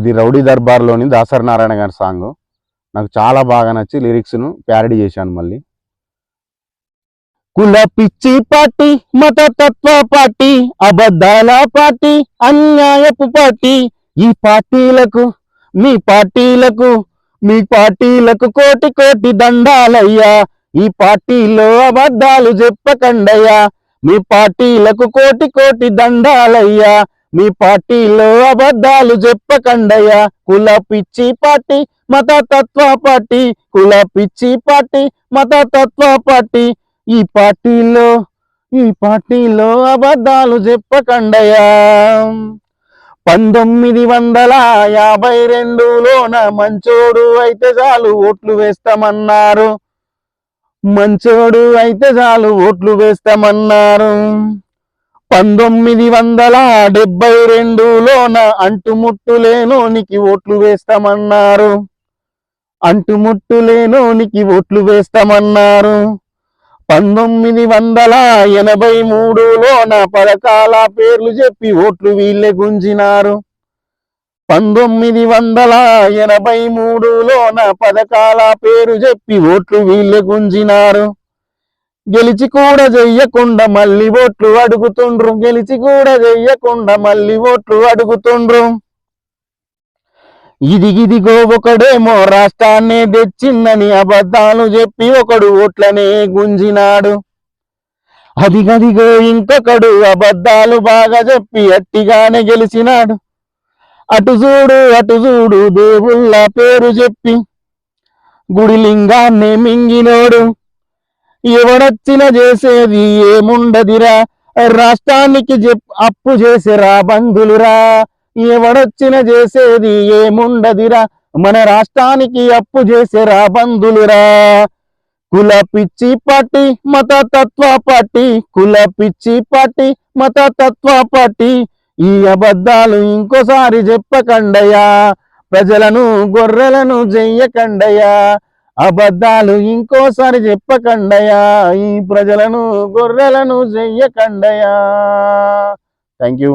ఇది రౌడీ దర్బార్లోని దాసరి నారాయణ గారి సాంగ్. నాకు చాలా బాగా నచ్చి లిరిక్స్ను ప్యారడీ చేశాను మళ్ళీ. కుల పిచ్చి పార్టీ మత తత్వ పార్టీ అబద్ధాల పార్టీ అన్యాయపు పార్టీ. ఈ పార్టీలకు మీ పార్టీలకు మీ పార్టీలకు కోటి కోటి దండాలయ్యా. ఈ పార్టీలో అబద్ధాలు చెప్పకండయ్యా. మీ పార్టీలకు కోటి కోటి దండాలయ్యా. మీ పార్టీలో అబద్ధాలు చెప్పకండయ్యా. కుల పిచ్చి పార్టీ మత తత్వ పార్టీ. కుల పిచ్చి పార్టీ మత తత్వ పార్టీ. ఈ పార్టీలో ఈ పార్టీలో అబద్ధాలు చెప్పకండయ్యా. పంతొమ్మిది వందల యాభై రెండులోన మంచోడు అయితే చాలు ఓట్లు వేస్తామన్నారు. మంచోడు అయితే చాలు ఓట్లు వేస్తామన్నారు. పంతొమ్మిది వందల డెబ్బై రెండులోన అంటుముట్టులేనోనికి ఓట్లు వేస్తామన్నారు. అంటుముట్టులేనోనికి ఓట్లు వేస్తామన్నారు. పంతొమ్మిది వందల ఎనభై మూడులోన పథకాల పేర్లు చెప్పి ఓట్లు వీళ్ళే గుంజినారు. పంతొమ్మిది వందల ఎనభై మూడులోన పథకాల పేరు చెప్పి ఓట్లు వీళ్ళే గుంజినారు. గెలిచి కూడా చెయ్యకుండా మళ్ళీ ఓట్లు అడుగుతుండ్రు. గెలిచి కూడా చెయ్యకుండా మళ్ళీ ఓట్లు అడుగుతుండ్రు. ఇదిగిదిగో ఒకడేమో రాష్ట్రాన్నే తెచ్చిందని అబద్ధాలు చెప్పి ఒకడు ఓట్లనే గుంజినాడు. అదిగదిగో ఇంకొకడు అబద్ధాలు బాగా చెప్పి అట్టిగానే గెలిచినాడు. అటు చూడు అటు చూడు దేవుళ్ళ పేరు చెప్పి గుడిలింగాన్ని మింగినోడు. ఎవడొచ్చిన చేసేది ఏముండదిరా? రాష్ట్రానికి చెప్ అప్పు చేసిరా బంధులురా? ఎవడొచ్చిన చేసేది ఏముండదిరా? మన రాష్ట్రానికి అప్పు చేసిరా బంధులురా? కుల పిచ్చి పార్టీ మత తత్వ పార్టీ కుల పిచ్చి పార్టీ మత తత్వ పార్టీ. ఈ అబద్ధాలు ఇంకోసారి చెప్పకండయా ప్రజలను గొర్రెలను చెయ్యకండయ్యా అబద్ధాలు ఇంకోసారి చెప్పకండయా? ఈ ప్రజలను గొర్రెలను చెయ్యకండయా? Thank you